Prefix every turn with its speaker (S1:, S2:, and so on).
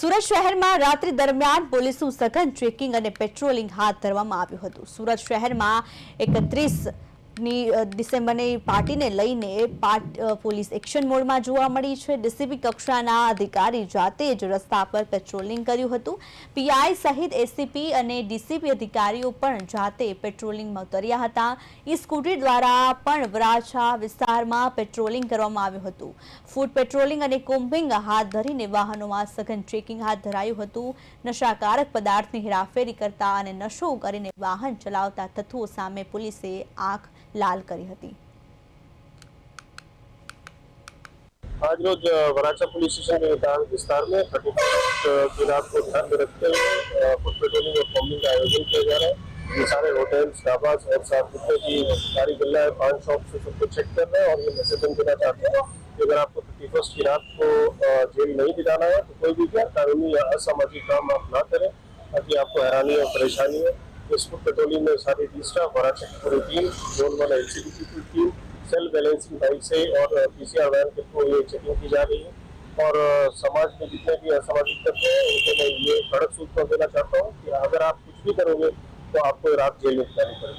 S1: સુરત શહેરમાં રાત્રિ દરમિયાન પોલીસનું સઘન ચેકિંગ અને પેટ્રોલિંગ હાથ ધરવામાં આવ્યું હતું. સુરત શહેરમાં એકત્રીસ ની ડિસેમ્બરની પાર્ટીને લઈને પોલીસ એક્શન મોડમાં જોવા મળી છે. ડીસીપી કક્ષાના અધિકારી જાતે જ રસ્તા પર પેટ્રોલિંગ કર્યું હતું. પીઆઈ સહિત એસીપી અને ડીસીપી અધિકારીઓ પણ જાતે પેટ્રોલિંગમાં ઉતર્યા હતા. ઈ સ્કૂટી દ્વારા પણ વરાછા વિસ્તારમાં પેટ્રોલિંગ કરવામાં આવ્યું હતું. ફૂડ પેટ્રોલિંગ અને કોમ્બિંગ હાથ ધરીને વાહનોમાં સઘન ચેકિંગ હાથ ધરાયું હતું. નશાકારક પદાર્થની હેરાફેરી કરતા અને નશો કરીને વાહન ચલાવતા તત્વો સામે પોલીસે આંખ લાલ કરી હતી
S2: आज रोज अ, वराछा पुलिस स्टेशन के विधान विस्तार में थर्टी फर्स्ट की रात को ध्यान में रखते हुए फुड पेट्रोलिंग और कॉम्बिंग का आयोजन किया जा रहा है ये सारे होटल्स ढाबास और साथ जितने भी सारी गल्ला है पान शॉप से सबको चेक कर रहे हैं और ये मैसेज हम देना चाहते हैं कि अगर आपको थर्टी फर्स्ट की रात को अ, जेल नहीं दिलाना है तो कोई भी गैर कानूनी या असामाजिक काम आप ना करें ताकि आपको हैरानी और परेशानी हो इस फुड पेट्रोलिंग में सारी डी स्टाफ चेकिंग पूरी टीम जोन वन एलसीबी की टीम सेल बैलेंसिंग बाइक से और पीसीआर वैन के थ्रू ये चेकिंग की जा रही है। और समाज में जितने भी असामाजिक तत्व हैं, उनको मैं ये कड़क सूचना देना चाहता हूँ कि अगर आप कुछ भी करोगे तो आपको रात जेल में बितानी पड़ेगी।